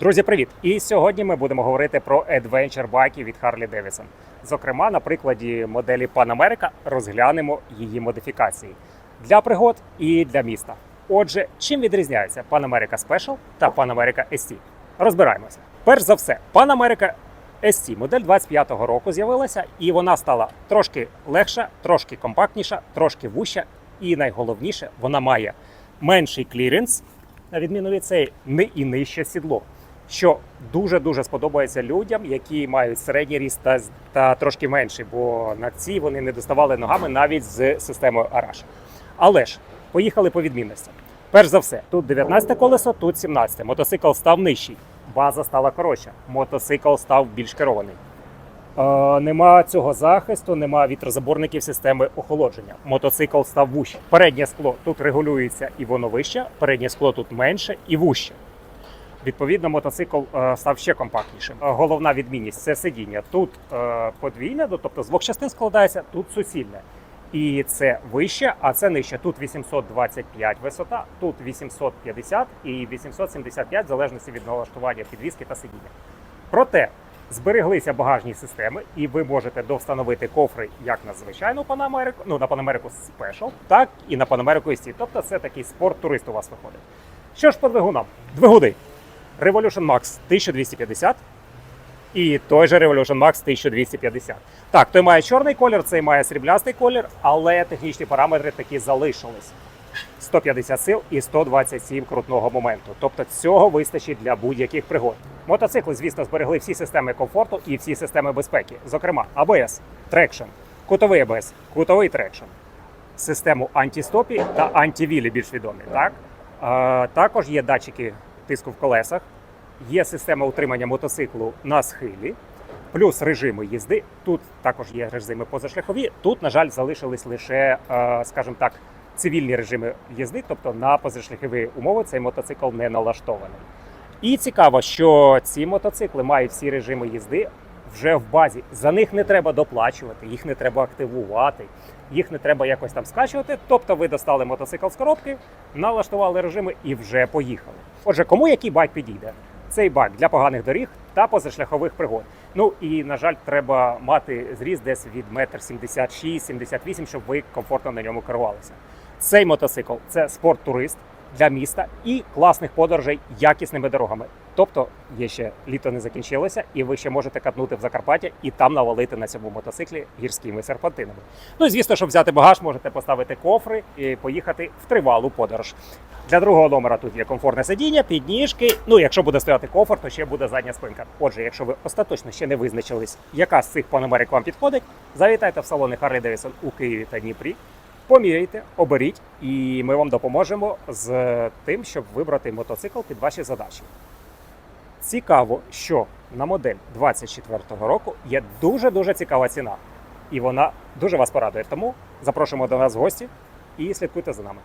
Друзі, привіт! І сьогодні ми будемо говорити про adventure байки від Harley Davidson. Зокрема, на прикладі моделі Pan America розглянемо її модифікації для пригод і для міста. Отже, чим відрізняється Pan America Special та Pan America ST? Розбираємося. Перш за все, Pan America ST модель 25-го року з'явилася, і вона стала трошки легша, трошки компактніша, трошки вуща, і найголовніше, вона має менший кліренс, на відміну від цієї, не і нижче сідло. Що дуже дуже сподобається людям, які мають середній ріст та, та трошки менший, бо на цій вони не доставали ногами навіть з системою Arash. Але ж поїхали по відмінностям. Перш за все, тут 19 колесо, тут 17. Мотоцикл став нижчий, база стала коротша, мотоцикл став більш керований. Е, нема цього захисту, нема вітрозаборників системи охолодження. Мотоцикл став вужче. Переднє скло тут регулюється і воно вище, переднє скло тут менше і вужче. Відповідно, мотоцикл е, став ще компактнішим. Е, Головна відмінність це сидіння. Тут е, подвійне, ну, тобто з двох частин складається, тут суцільне. І це вище, а це нижче. Тут 825 висота, тут 850 і 875, в залежності від налаштування підвіски та сидіння. Проте збереглися багажні системи, і ви можете довстановити кофри як на звичайну Панамерику, ну на Панамерику Special, так і на Панамерику ST. Тобто це такий спорт-турист у вас виходить. Що ж по двигунам? Двигуни. Revolution Max 1250 і той же Revolution Max 1250. Так, той має чорний колір, цей має сріблястий колір, але технічні параметри такі залишились. 150 сил і 127 крутного моменту. Тобто цього вистачить для будь-яких пригод. Мотоцикли, звісно, зберегли всі системи комфорту і всі системи безпеки, зокрема ABS, трекшн, кутовий ABS, кутовий трекшн, систему антистопі та антивілі більш відомі. Так? Е, також є датчики тиску в колесах, є система утримання мотоциклу на схилі, плюс режими їзди. Тут також є режими позашляхові. Тут, на жаль, залишились лише, е, скажімо так, цивільні режими їзди, тобто на позашляхові умови цей мотоцикл не налаштований. І цікаво, що ці мотоцикли мають всі режими їзди вже в базі. За них не треба доплачувати, їх не треба активувати, їх не треба якось там скачувати. Тобто ви достали мотоцикл з коробки, налаштували режими і вже поїхали. Отже, кому який байк підійде? Цей байк для поганих доріг та позашляхових пригод. Ну і на жаль, треба мати зріст десь від 1,76-78, щоб ви комфортно на ньому керувалися. Цей мотоцикл це спорт-турист для міста і класних подорожей якісними дорогами. Тобто є ще літо не закінчилося, і ви ще можете катнути в Закарпаття і там навалити на цьому мотоциклі гірськими серпантинами. Ну і звісно, щоб взяти багаж, можете поставити кофри і поїхати в тривалу подорож. Для другого номера тут є комфортне сидіння, підніжки. Ну, якщо буде стояти кофр, то ще буде задня спинка. Отже, якщо ви остаточно ще не визначились, яка з цих панамерик вам підходить, завітайте в салони Harley Davidson у Києві та Дніпрі. Поміряйте, оберіть, і ми вам допоможемо з тим, щоб вибрати мотоцикл під ваші задачі. Цікаво, що на модель 24-го року є дуже дуже цікава ціна, і вона дуже вас порадує. Тому запрошуємо до нас в гості і слідкуйте за нами.